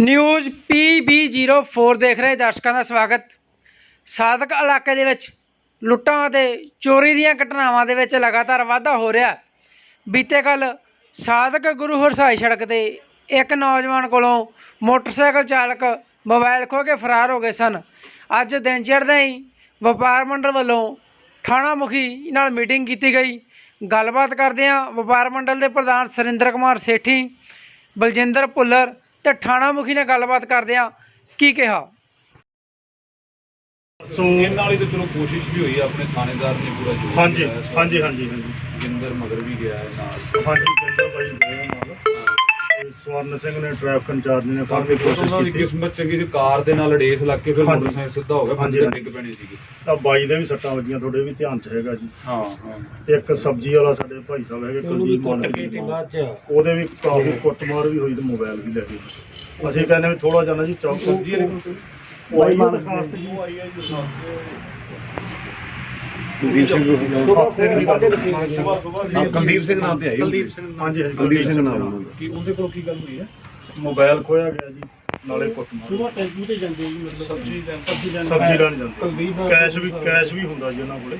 News PB04 ਦੇਖ ਰਹੇ ਦਰਸ਼ਕਾਂ ਦਾ ਸਵਾਗਤ। ਸਾਦਕ ਇਲਾਕੇ ਦੇ ਵਿੱਚ ਲੁੱਟਾਂ ਅਤੇ ਚੋਰੀ ਦੀਆਂ ਘਟਨਾਵਾਂ ਦੇ ਵਿੱਚ ਲਗਾਤਾਰ ਵਾਧਾ ਹੋ ਰਿਹਾ। ਬੀਤੇ ਕੱਲ ਸਾਦਕ ਗੁਰੂ ਹਰਸਾਈ ਸੜਕ ਤੇ ਇੱਕ ਨੌਜਵਾਨ ਕੋਲੋਂ ਮੋਟਰਸਾਈਕਲ ਚਾਲਕ ਮੋਬਾਈਲ ਖੋਹ ਕੇ ਫਰਾਰ ਹੋ ਗਏ ਸਨ। ਅੱਜ ਦਿਨ ਚੜ੍ਹਦੇ ਹੀ ਵਪਾਰ ਮੰਡਲ ਵੱਲੋਂ ਥਾਣਾ ਮੁਖੀ ਨਾਲ ਮੀਟਿੰਗ ਕੀਤੀ ਗਈ। ਗੱਲਬਾਤ ਕਰਦੇ ਹਾਂ ਵਪਾਰ ਮੰਡਲ ਦੇ ਪ੍ਰਧਾਨ ਸੁਰਿੰਦਰ ਕੁਮਾਰ ਸੇਠੀ, ਬਲਜਿੰਦਰ ਭੁੱਲਰ ਤੇ ਥਾਣਾ ਮੁਖੀ ਨੇ ਗੱਲਬਾਤ ਕਰਦਿਆਂ ਕੀ ਕਿਹਾ? ਸੋ ਇਹਨਾਂ ਵਾਲੀ ਤਾਂ ਚਲੋ ਕੋਸ਼ਿਸ਼ ਵੀ ਹੋਈ ਆ, ਆਪਣੇ ਥਾਣੇਦਾਰ ਨੇ ਪੂਰਾ ਜੋਰ ਹਾਂਜੀ। ਹਾਂਜੀ ਹਾਂਜੀ ਹਾਂਜੀ। ਜਿੰਦਰ ਮਗਰ ਵੀ ਗਿਆ ਹੈ ਨਾਲ। ਹਾਂਜੀ ਜਿੰਦਰ ਬਾਈ ਗਏ ਆ ਨਾਲ ਸਵਰਨ ਸਿੰਘ ਨੇ ਟ੍ਰੈਫਿਕ ਇੰਚਾਰਜ ਨੇ ਫੜਨ ਦੀ ਕੋਸ਼ਿਸ਼ ਉਹਨਾਂ ਦੀ ਕੀਤੀ। ਕਿਸਮਤ ਚੰਗੀ ਸੀ ਕਾਰ ਦੇ ਨਾਲ ਰੇਸ ਲੱਗ ਕੇ ਫਿਰ ਹਾਂਜੀ। ਮੋਟਰਸਾਈਕਲ ਸਿੱਧਾ ਹੋ ਗਿਆ ਹਾਂਜੀ, ਬੰਦੇ ਹਾਂਜੀ। ਡਿੱਗ ਪੈਣੇ ਸੀਗੇ। ਤਾਂ ਬਾਈ ਦੇ ਵੀ ਸੱਟਾਂ ਵੱਜੀਆਂ ਤੁਹਾਡੇ ਵੀ ਧਿਆਨ ਚ ਹੈਗਾ ਜੀ। ਹਾਂ ਹਾਂ। ਇੱਕ ਸਬਜ਼ੀ ਵਾਲਾ ਸਾਡੇ ਭਾਈ ਸਾਹਿਬ ਹੈਗੇ ਕੁਲਦੀਪ ਮਾਨ ਉਹਦੇ ਵੀ ਕਾਫੀ ਕੁੱਟਮਾਰ ਵੀ ਹੋਈ ਤੇ ਮੋਬਾਈਲ ਵੀ ਲੈ ਗਏ। ਅਸੀਂ ਕਹਿੰਦੇ ਵੀ ਥੋੜਾ ਜਾਣਾ ਜੀ ਚੌਕ ਸਬਜ਼ੀ ਵਾਲੇ ਕੋਲ ਉਹ ਆਈ ਹੈ ਜੀ। ਕੁਲਦੀਪ ਸਿੰਘ ਹੈ। ਕੁਲਦੀਪ ਨਾਮ ਤੇ ਆਈ ਕੁਲਦੀਪ ਸਿੰਘ ਹਾਂਜੀ ਹਾਂਜੀ ਕੁਲਦੀਪ ਸਿੰਘ ਨਾਮ ਉਹਨਾਂ ਦਾ ਕੀ ਉਹਦੇ ਕੋਲ ਕੀ ਗੱਲ ਹੋਈ ਹੈ? ਮੋਬਾਈਲ ਖੋਇਆ ਗਿਆ ਜੀ ਨਾਲੇ ਕੁੱਟਮਾਰ ਸੁਬਾ ਟੈਂਪੂ ਤੇ ਜਾਂਦੇ ਜੀ ਮਤਲਬ ਸਬਜ਼ੀ ਲੈਣ ਸਬਜ਼ੀ ਲੈਣ ਸਬਜ਼ੀ ਲੈਣ ਜਾਂਦੇ। ਕੁਲਦੀਪ ਕੈਸ਼ ਵੀ ਕੈਸ਼ ਵੀ ਹੁੰਦਾ ਜੀ ਉਹਨਾਂ ਕੋਲੇ।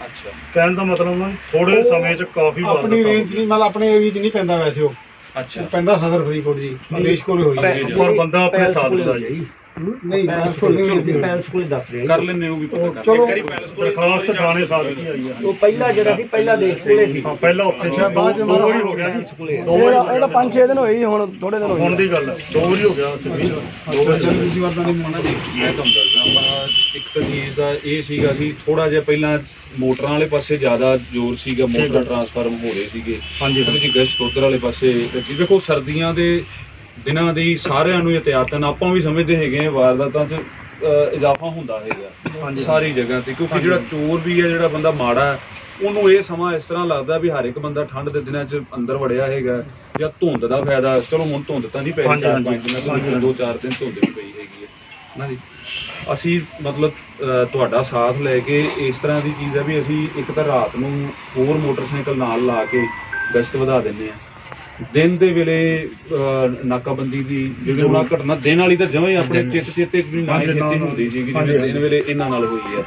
ਅੱਛਾ। ਕਹਿਣ ਦਾ ਮਤਲਬ ਨਾ ਥੋੜੇ ਸਮੇਂ ਚ ਕਾਫੀ ਵਾਰ ਆਪਣੀ ਰੇਂਜ ਨਹੀਂ ਮਤਲਬ ਆਪਣੇ ਏਰੀਆ 'ਚ ਨਹੀਂ ਪੈਂਦਾ ਵੈਸੇ ਉਹ। ਅੱਛਾ। ਉਹ ਪੈਂਦਾ ਸਦਰ ਫਰੀਦਕੋਟ ਜੀ ਆਦੇਸ਼ ਕੋਲ ਹੋਈ ਹੈ। ਪਰ ਬੰਦਾ ਆਪਣੇ ਸਾਥ ਦਾ ਜੀ। ਨਹੀਂ ਪੈਸ ਕੋਲ ਨਹੀਂ ਹੋਈ ਪੈਲਸ ਕੋਲ ਦੱਸ ਰਹੇ ਕਰ ਲੈਣੇ ਉਹ ਵੀ ਪਤਾ ਕਰ ਚਲੋ ਦਰਖਾਸਤ ਥਾਣੇ ਸਾਥ ਦੀ ਆਈ ਹੈ ਉਹ ਪਹਿਲਾ ਜਿਹੜਾ ਸੀ ਪਹਿਲਾ ਦੇਸ਼ ਕੋਲੇ ਸੀ। ਹਾਂ ਪਹਿਲਾਂ ਉੱਥੇ ਅੱਛਾ, ਬਾਅਦ ਚ ਦੋ ਦੋ ਵਾਰੀ ਹੋ ਗਿਆ ਜੀ। ਦੋ ਵਾਰੀ ਹੋ ਗਿਆ। 5-6 ਦਿਨ ਹੋਏ ਹੁਣ ਥੋੜੇ ਦਿਨ ਹੁਣ ਦੀ ਗੱਲ ਹੈ ਦੋ ਵਾਰੀ ਹੋ ਗਿਆ ਸੀ ਅੱਛਾ ਚਲ ਤੁਸੀਂ ਵਾਰ ਨਹੀਂ ਉਹਨਾਂ ਦੀ ਮੈਂ ਤੁਹਾਨੂੰ ਦੱਸਦਾ ਆਪਾਂ ਇੱਕ ਤਾਂ ਚੀਜ਼ ਦਾ ਇਹ ਸੀਗਾ ਸੀ ਥੋੜਾ ਜਿਹਾ ਪਹਿਲਾਂ ਮੋਟਰਾਂ ਵਾਲੇ ਪਾਸੇ ਜ਼ਿਆਦਾ ਜ਼ੋਰ ਸੀਗਾ। ਮੋਟਰ ਟਰਾਂਸਫਾਰਮ ਹੋ ਰਹੇ ਸੀਗੇ। ਹਾਂਜੀ। ਜਿਹੀ ਗਸ਼ਤ ਉਧਰ ਵਾਲੇ ਪਾਸੇ ਦੇਖੋ ਸਰਦੀਆਂ ਦੇ ਦਿਨਾਂ ਦੀ ਸਾਰਿਆਂ ਨੂੰ ਇਤਿਆਤਨ ਆਪਾਂ ਵੀ ਸਮਝਦੇ ਹੈਗੇ ਆ ਵਾਰਦਾਤਾਂ 'ਚ ਅ, ਇਜ਼ਾਫਾ ਹੁੰਦਾ ਹੈਗਾ ਸਾਰੀ ਜਗ੍ਹਾ ਤੇ ਕਿਉਂਕਿ। ਜਿਹੜਾ ਚੋਰ ਵੀ ਹੈ ਜਿਹੜਾ ਬੰਦਾ ਮਾੜਾ ਹੈ ਉਹਨੂੰ ਇਹ ਸਮਾਂ ਇਸ ਤਰ੍ਹਾਂ ਲੱਗਦਾ ਵੀ ਹਰ ਇੱਕ ਬੰਦਾ ਠੰਡ ਦੇ ਦਿਨਾਂ 'ਚ ਅੰਦਰ ਵੜਿਆ ਹੈਗਾ ਜਾਂ ਧੁੰਦ ਦਾ ਫਾਇਦਾ ਚਲੋ ਹੁਣ ਧੁੰਦ ਤਾਂ ਨਹੀਂ ਪਈ ਹਾਂਜੀ, ਚਾਰ। ਪੰਜ ਦਿਨਾਂ ਤੋਂ ਹਾਂਜੀ, ਦੋ ਚਾਰ ਦਿਨ ਧੁੰਦ ਵੀ ਪਈ ਹੈਗੀ ਹੈ। ਨਾ ਜੀ। ਅਸੀਂ ਮਤਲਬ ਅ, ਤੁਹਾਡਾ ਸਾਥ ਲੈ ਕੇ ਇਸ ਤਰ੍ਹਾਂ ਦੀ ਚੀਜ਼ ਹੈ ਵੀ ਅਸੀਂ ਇੱਕ ਤਾਂ ਰਾਤ ਨੂੰ ਹੋਰ ਮੋਟਰਸਾਈਕਲ ਨਾਲ ਲਾ ਕੇ ਗਸ਼ਤ ਵਧਾ ਦਿੰਦੇ ਆ ਦਿਨ ਦੇ ਵੇਲੇ ਅ, ਨਾਕਾਬੰਦੀ ਦੀ ਹੁਣ ਆਹ ਘਟਨਾ ਦਿਨ ਵਾਲੀ ਤਾਂ ਜਮਾਂ ਹੀ ਆਪਣੇ ਚਿੱਤ ਚੇਤੇ ਵੀ ਨਾ ਹੀ ਹਾਂਜੀ, ਖੇਤੀ ਨਾ- ਹੁੰਦੀ ਹਾਂਜੀ, ਜਿਵੇਂ ਦਿਨ ਵੇਲੇ ਇਹਨਾਂ ਨਾਲ ਹੋਈ ਹੈ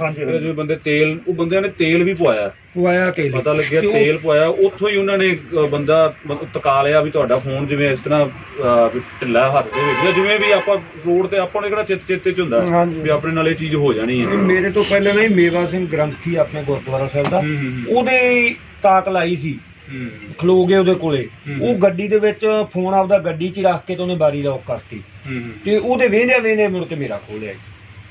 ਹਾਂਜੀ ਜਿਵੇਂ ਬੰਦੇ ਤੇਲ ਉਹ ਬੰਦਿਆਂ ਨੇ ਤੇਲ ਵੀ ਪਵਾਇਆ। ਪੁਆਇਆ ਕੇ ਪਤਾ ਲੱਗਿਆ ਤੇਲ ਪਵਾਇਆ ਉੱਥੋਂ ਹੀ ਉਹਨਾਂ ਨੇ ਅ, ਬੰਦਾ ਬ- ਤਕਾ ਲਿਆ ਵੀ ਤੁਹਾਡਾ ਫੋਨ ਜਿਵੇਂ ਇਸ ਤਰ੍ਹਾਂ ਅ, ਵੀ ਢਿੱਲਾ ਹੱਥ ਦੇ ਵਿੱਚ ਜਾਂ ਜਿਵੇਂ ਵੀ ਆਪਾਂ ਰੋਡ ਤੇ ਆਪਾਂ ਨੂੰ ਕਿਹੜਾ ਚਿੱਤ ਚੇਤੇ ਚ ਹੁੰਦਾ ਹਾਂਜੀ। ਵੀ ਆਪਣੇ ਨਾਲ ਇਹ ਚੀਜ਼ ਹੋ ਜਾਣੀ ਹੈ। ਮੇਰੇ ਤੋਂ ਪਹਿਲਾਂ ਨਹੀਂ ਮੇਵਾ ਸਿੰਘ ਗ੍ਰੰਥੀ ਆਪਣੇ ਗੁਰਦੁਆਰਾ ਸਾਹਿਬ ਦਾ ਹੂੰ, ਹੂੰ, ਹੂੰ। ਉਹਦੇ ਤਾਕ ਲਾਈ ਸੀ। ਹੂੰ ਖਲੋ ਗਏ ਉਹਦੇ ਕੋਲੇ। ਉਹ ਗੱਡੀ ਦੇ ਵਿੱਚ ਫੋਨ ਆਪਦਾ ਗੱਡੀ 'ਚ ਹੀ ਰੱਖ ਕੇ ਤੇ ਉਹਨੇ ਬਾਰੀ ਲੌਕ ਕਰਤੀ। ਤੇ ਉਹਦੇ ਵੇਂਦੇ ਵੇਂਦੇ ਮੁੜ ਕੇ ਮੇਰਾ ਖੋਲਿਆ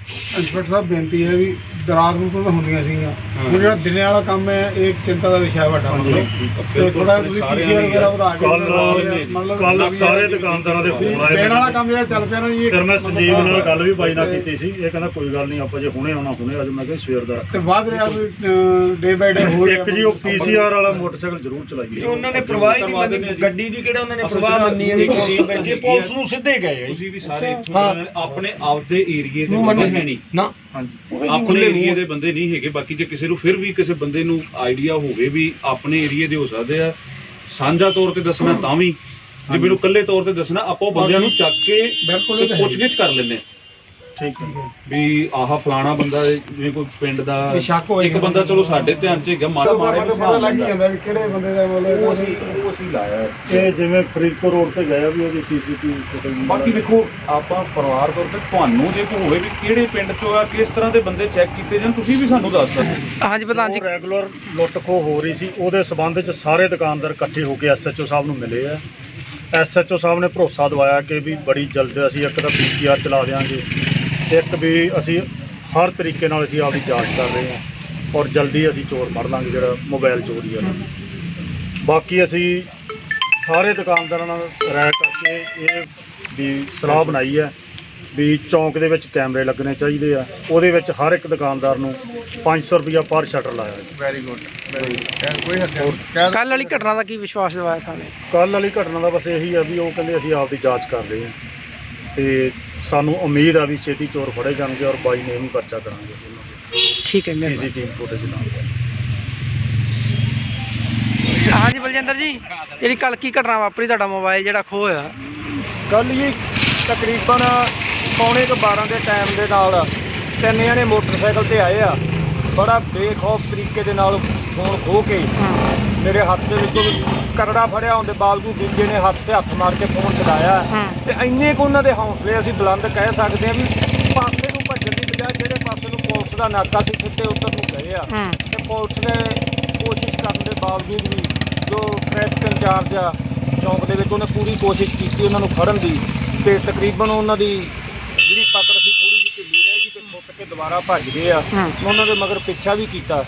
ਇੰਸਪੈਕਟਰ ਸਾਹਿਬ ਬੇਨਤੀ ਹੈ ਵੀ ਦਰਾਤ ਨੂੰ ਤਾਂ ਹੁੰਦੀਆਂ ਸੀਗੀਆਂ ਹੁਣ ਜਿਹੜਾ ਦਿਨੇ ਵਾਲਾ ਕੰਮ ਹੈ ਇਹ ਇੱਕ ਚਿੰਤਾ ਦਾ ਵਿਸ਼ਾ ਹੈ ਵੱਡਾ। ਮਤਲਬ ਤੇ ਥੋੜਾ ਤੁਸੀਂ ਪੀਸੀਆਰ ਵਗੈਰਾ ਵਧਾ ਕੇ ਕੱਲ ਕੱਲ ਸਾਰੇ ਦੁਕਾਨਦਾਰਾਂ ਦੇ ਫੋਨ ਆਏ ਦੇਣ ਵਾਲਾ ਕੰਮ ਜਿਹੜਾ ਚੱਲ ਪਿਆ ਨਾ ਜੀ ਫਿਰ ਮੈਂ ਸੰਜੀਵ ਨਾਲ ਗੱਲ ਵੀ ਬਾਈ ਨਾਲ ਕੀਤੀ ਸੀ ਇਹ ਕਹਿੰਦਾ ਕੋਈ ਗੱਲ ਨਹੀਂ ਆਪਾਂ ਜੇ ਹੁਣੇ ਆਉਣਾ ਹੁਣੇ ਅੱਜ ਮੈਂ ਕਿਹਾ ਸਵੇਰ ਦਾ ਤੇ ਵੱਧ ਰਿਹਾ ਡੇ ਬਾਈ ਡੇ ਹੋ ਰਿਹਾ ਇੱਕ ਜੀ ਉਹ ਪੀਸੀਆਰ ਵਾਲਾ ਮੋਟਰਸਾਈਕਲ ਜ਼ਰੂਰ ਚਲਾਈਏ ਉਹਨਾਂ ਨੇ ਪ੍ਰਵਾਹ ਹੀ ਨਹੀਂ ਮੰਨੀ ਗੱਡੀ ਦੀ ਕਿਹੜਾ ਉਹਨਾਂ ਨੇ ਪ੍ਰਵਾਹ ਮੰਨੀ ਹੈ ਬੈਠੇ ਪੁਲਿਸ ਨੂੰ ਸਿੱਧੇ ਗਏ। ਤੁਸੀਂ ਵੀ ਸਾਰੇ ਆਪਣੇ ਆਪਦੇ ਏਰੀਏ ਦੇ ਹੈ ਨਹੀਂ। ਨਾ। ਹਾਂਜੀ। ਆਪਣੇ ਏਰੀਏ ਦੇ ਬੰਦੇ ਨਹੀਂ ਹੈਗੇ ਬਾਕੀ ਜੇ ਕਿਸੇ ਨੂੰ ਫਿਰ ਵੀ ਕਿਸੇ ਬੰਦੇ ਨੂੰ ਆਈਡੀਆ ਹੋਵੇ ਵੀ ਆਪਣੇ ਏਰੀਏ ਦੇ ਹੋ ਸਕਦੇ ਆ ਸਾਂਝਾ ਤੌਰ ਤੇ ਦੱਸਣਾ ਤਾਂ ਵੀ। ਜੇ ਮੈਨੂੰ ਇਕੱਲੇ ਤੌਰ ਤੇ ਦੱਸਣਾ ਆਪਾਂ ਉਹ ਬੰਦਿਆਂ ਨੂੰ ਚੱਕ ਕੇ ਬਿਲਕੁਲ। ਪੁੱਛਗਿੱਛ ਕਰ ਲੈਂਦੇ ਹਾਂ ਠੀਕ ਹੈ। ਵੀ ਆਹ ਫਲਾਣਾ ਬੰਦਾ ਹੈ, ਜਿਵੇਂ ਕੋਈ ਪਿੰਡ ਦਾ ਵੀ ਸ਼ੱਕ ਹੋਏਗਾ। ਇੱਕ ਬੰਦਾ ਚਲੋ ਸਾਡੇ ਧਿਆਨ 'ਚ ਹੈਗਾ ਮਾੜਾ ਮਾੜਾ ਤਾਂ ਪਤਾ ਲੱਗ ਹੀ ਜਾਂਦਾ ਵੀ ਕਿਹੜੇ ਬੰਦੇ ਦਾ ਮਤਲਬ ਉਹ ਅਸੀਂ ਉਹ ਅਸੀਂ ਲਾਇਆ ਇਹ ਜਿਵੇਂ ਫਰੀਦਕੋਟ ਰੋਡ ਤੇ ਗਿਆ ਵੀ ਉਹਦੀ ਸੀਸੀਟੀਵੀ ਫੁਟੇਜ ਬਾਕੀ ਦੇਖੋ ਆਪਾਂ ਪਰਿਵਾਰ ਤੌਰ ਤੇ ਤੁਹਾਨੂੰ ਜੇ ਕੋਈ ਹੋਵੇ ਵੀ ਕਿਹੜੇ ਪਿੰਡ 'ਚੋਂ ਆ ਕਿਸ ਤਰ੍ਹਾਂ ਦੇ ਬੰਦੇ ਚੈੱਕ ਕੀਤੇ ਜਾਣ ਤੁਸੀਂ ਵੀ ਸਾਨੂੰ ਦੱਸ ਸਕਦੇ ਹੋ। ਹਾਂਜੀ ਪ੍ਰਧਾਨ ਜੀ। ਰੈਗੂਲਰ ਲੁੱਟ ਖੋ ਹੋ ਰਹੀ ਸੀ ਉਹਦੇ ਸਬੰਧ ਚ ਸਾਰੇ ਦੁਕਾਨਦਾਰ ਇਕੱਠੇ ਹੋ ਕੇ ਐਸਐਚਓ ਸਾਹਿਬ ਨੂੰ ਮਿਲੇ ਆ। ਐਸਐਚਓ ਸਾਹਿਬ ਨੇ ਭਰੋਸਾ ਦਿਵਾਇਆ ਕਿ ਵੀ ਬੜੀ ਜਲਦ ਅਸੀਂ ਇੱਕ ਤਾਂ ਪੀਸੀਆਰ ਚਲਾ ਦੇਵਾਂਗੇ ਇੱਕ ਵੀ ਅਸੀਂ ਹਰ ਤਰੀਕੇ ਨਾਲ ਅਸੀਂ ਆਪਦੀ ਜਾਂਚ ਕਰ ਰਹੇ ਹਾਂ ਔਰ ਜਲਦੀ ਅਸੀਂ ਚੋਰ ਫੜ ਲਾਂਗੇ ਜਿਹੜਾ ਮੋਬਾਈਲ ਚੋਰੀ ਹੈ ਬਾਕੀ ਅਸੀਂ ਸਾਰੇ ਦੁਕਾਨਦਾਰਾਂ ਨਾਲ ਰਾਏ ਕਰਕੇ ਇਹ ਵੀ ਸਲਾਹ ਬਣਾਈ ਹੈ ਵੀ ਚੌਂਕ ਦੇ ਵਿੱਚ ਕੈਮਰੇ ਲੱਗਣੇ ਚਾਹੀਦੇ ਆ। ਉਹਦੇ ਵਿੱਚ ਹਰ ਇੱਕ ਦੁਕਾਨਦਾਰ ਨੂੰ 500 ਰੁਪਇਆ ਪਰ ਸ਼ਟਰ ਲਾਇਆ ਵੈਰੀ ਗੁੱਡ ਕੋਈ ਕੱਲ ਵਾਲੀ ਘਟਨਾ ਦਾ ਕੀ ਵਿਸ਼ਵਾਸ ਦਿਵਾਇਆ ਸਾਨੂੰ? ਕੱਲ ਵਾਲੀ ਘਟਨਾ ਦਾ ਬਸ ਇਹੀ ਆ ਵੀ ਉਹ ਕਹਿੰਦੇ ਅਸੀਂ ਆਪਦੀ ਜਾਂਚ ਕਰ ਰਹੇ ਹਾਂ। ਤੇ ਸਾਨੂੰ ਉਮੀਦ ਆ ਵੀ ਛੇਤੀ ਚੋਰ ਫੜੇ ਜਾਣਗੇ ਔਰ ਬਾਈ ਨੇਮ ਹੀ ਪਰਚਾ ਕਰਾਂਗੇ ਅਸੀਂ ਉਹਨਾਂ ਠੀਕ ਹੈ ਦੇ ਮਿਹਰਬਾਨੀ। ਸੀਸੀਟੀਵੀ ਫੁਟੇਜ ਨਾਲ। ਹਾਂਜੀ ਬਲਜਿੰਦਰ ਜੀ ਜਿਹੜੀ ਕੱਲ ਕੀ ਘਟਨਾ ਵਾਪਰੀ ਤੁਹਾਡਾ ਮੋਬਾਈਲ ਜਿਹੜਾ ਖੋਇਆ ਕੱਲ ਇਹ ਤਕਰੀਬਨ ਪੌਣੇ ਕੁ 12 ਦੇ ਟਾਈਮ ਦੇ ਨਾਲ ਤਿੰਨ ਜਣੇ ਮੋਟਰਸਾਈਕਲ ਤੇ ਆਏ ਆ। ਬੜਾ ਬੇਖੌਫ ਤਰੀਕੇ ਦੇ ਨਾਲ ਫੋਨ ਖੋ ਕੇ ਮੇਰੇ ਹੱਥ ਦੇ ਵਿੱਚੋਂ ਕਰੜਾ ਫੜਿਆ ਹੋਣ ਦੇ ਬਾਵਜੂਦ ਦੂਜੇ ਨੇ ਹੱਥ ਤੇ ਹੱਥ ਮਾਰ ਕੇ ਫੋਨ ਚਲਾਇਆ। ਤੇ ਇੰਨੇ ਕੁ ਉਹਨਾਂ ਦੇ ਹੌਸਲੇ ਅਸੀਂ ਬੁਲੰਦ ਕਹਿ ਸਕਦੇ ਹਾਂ ਵੀ ਪਾਸੇ ਨੂੰ ਭੱਜਣ ਦੀ ਬਜਾਏ ਜਿਹੜੇ ਪਾਸੇ ਨੂੰ ਪੁਲਿਸ ਦਾ ਨਾਕਾ ਸੀ ਸਿੱਧੇ ਉੱਧਰ ਨੂੰ ਗਏ ਆ। ਤੇ ਪੁਲਿਸ ਨੇ ਕੋਸ਼ਿਸ਼ ਕਰਨ ਦੇ ਬਾਵਜੂਦ ਵੀ ਜੋ ਟ੍ਰੈਫਿਕ ਇੰਚਾਰਜ ਆ ਚੌਂਕ ਦੇ ਵਿੱਚ ਉਹਨੇ ਪੂਰੀ ਕੋਸ਼ਿਸ਼ ਕੀਤੀ ਉਹਨਾਂ ਨੂੰ ਫੜਨ ਦੀ ਤੇ ਤਕਰੀਬਨ ਉਹਨਾਂ ਦੀ ਜਿਹੜੀ ਪਕੜ ਸੀ ਥੋੜੀ ਜਿਹੀ ਢਿੱਲੀ ਰਹਿ ਗਈ ਤੇ ਛੁੱਟ ਕੇ ਦੁਬਾਰਾ ਭੱਜ ਗਏ ਆ ਉਹਨਾਂ ਦੇ ਮਗਰ ਪਿੱਛਾ ਵੀ ਕੀਤਾ।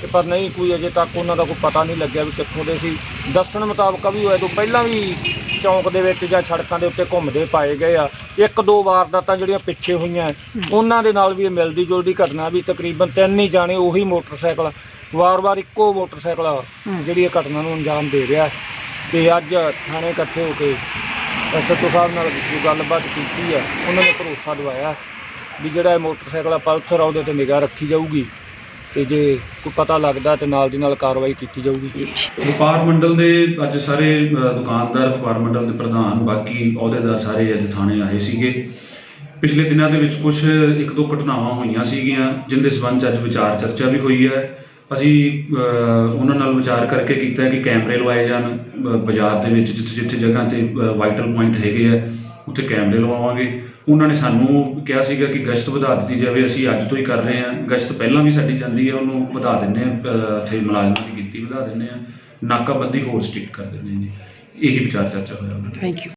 ਤੇ ਪਰ ਨਹੀਂ ਕੋਈ ਅਜੇ ਤੱਕ ਉਹਨਾਂ ਦਾ ਕੋਈ ਪਤਾ ਨਹੀਂ ਲੱਗਿਆ ਵੀ ਕਿੱਥੋਂ ਦੇ ਸੀ। ਦੱਸਣ ਮੁਤਾਬਕ ਵੀ ਹੋਏ ਤੋਂ ਪਹਿਲਾਂ ਵੀ ਚੌਂਕ ਦੇ ਵਿੱਚ ਜਾਂ ਸੜਕਾਂ ਦੇ ਉੱਤੇ ਘੁੰਮਦੇ ਪਾਏ ਗਏ ਆ। ਇੱਕ ਦੋ ਵਾਰਦਾਤਾਂ ਜਿਹੜੀਆਂ ਪਿੱਛੇ ਹੋਈਆਂ ਉਹਨਾਂ ਦੇ ਨਾਲ ਵੀ ਇਹ ਮਿਲਦੀ ਜੁਲਦੀ ਘਟਨਾ ਵੀ ਤਕਰੀਬਨ ਤਿੰਨ ਹੀ ਜਾਣੇ ਉਹੀ ਮੋਟਰਸਾਈਕਲ ਵਾਰ-ਵਾਰ ਇੱਕੋ ਮੋਟਰਸਾਈਕਲ ਜਿਹੜੀ ਇਹ ਘਟਨਾ ਨੂੰ ਅੰਜਾਮ ਦੇ ਰਿਹਾ। ਤੇ ਅੱਜ ਥਾਣੇ ਇਕੱਠੇ ਹੋ ਕੇ ਐਸਐਚਓ ਸਾਹਿਬ ਨਾਲ ਗੱਲਬਾਤ ਕੀਤੀ ਆ। ਉਹਨਾਂ ਨੇ ਭਰੋਸਾ ਦਿਵਾਇਆ। ਵੀ ਜਿਹੜਾ ਇਹ ਮੋਟਰਸਾਈਕਲ ਆ ਪਲਸਰ ਆ ਉਹਦੇ ਤੇ ਨਿਗਾਹ ਰੱਖੀ ਜਾਊਗੀ ਤੇ ਜੇ ਕੋਈ ਪਤਾ ਲੱਗਦਾ ਤੇ ਨਾਲ ਦੀ ਨਾਲ ਕਾਰਵਾਈ ਕੀਤੀ ਜਾਊਗੀ। ਵਪਾਰ ਮੰਡਲ ਦੇ ਅੱਜ ਸਾਰੇ ਅ, ਦੁਕਾਨਦਾਰ ਵਪਾਰ ਮੰਡਲ ਦੇ ਪ੍ਰਧਾਨ ਬਾਕੀ ਅਹੁਦੇਦਾਰ ਸਾਰੇ ਅੱਜ ਥਾਣੇ ਆਏ ਸੀਗੇ। ਪਿਛਲੇ ਦਿਨਾਂ ਦੇ ਵਿੱਚ ਕੁਝ ਇੱਕ ਦੋ ਘਟਨਾਵਾਂ ਹੋਈਆਂ ਸੀਗੀਆਂ ਜਿਨ ਦੇ ਸਬੰਧ 'ਚ ਅੱਜ ਵਿਚਾਰ ਚਰਚਾ ਵੀ ਹੋਈ ਹੈ। ਅਸੀਂ ਅ, ਉਹਨਾਂ ਨਾਲ ਵਿਚਾਰ ਕਰਕੇ ਕੀਤਾ ਕਿ ਕੈਮਰੇ ਲਵਾਏ ਜਾਣ ਅ, ਬਾਜ਼ਾਰ ਦੇ ਵਿੱਚ ਜਿੱਥੇ ਜਿੱਥੇ ਜਗ੍ਹਾ ਤੇ ਵਾਈਟਲ ਪੁਆਇੰਟ ਹੈਗੇ ਆ। ਉੱਥੇ ਕੈਮਰੇ ਲਵਾਵਾਂਗੇ। ਉਹਨਾਂ ਨੇ ਸਾਨੂੰ ਕਿਹਾ ਸੀਗਾ ਕਿ ਗਸ਼ਤ ਵਧਾ ਦਿੱਤੀ ਜਾਵੇ, ਅਸੀਂ ਅੱਜ ਤੋਂ ਹੀ ਕਰ ਰਹੇ ਹਾਂ। ਗਸ਼ਤ ਪਹਿਲਾਂ ਵੀ ਸਾਡੀ ਜਾਂਦੀ ਹੈ, ਉਹਨੂੰ ਵਧਾ ਦਿੰਨੇ ਆ ਇੱਥੇ ਮੁਲਾਜ਼ਮਾਂ ਦੀ ਕੀਤੀ ਵਧਾ ਦਿੰਨੇ ਆ ਨਾਕਾਬੰਦੀ ਹੋਰ ਸਟ੍ਰਿਕਟ ਕਰ ਦਿੰਨੇ ਜੀ ਇਹੀ ਵਿਚਾਰ ਚਰਚਾ ਹੋਇਆ ਉਹਨਾਂ ਨਾਲ ਥੈਂਕ ਯੂ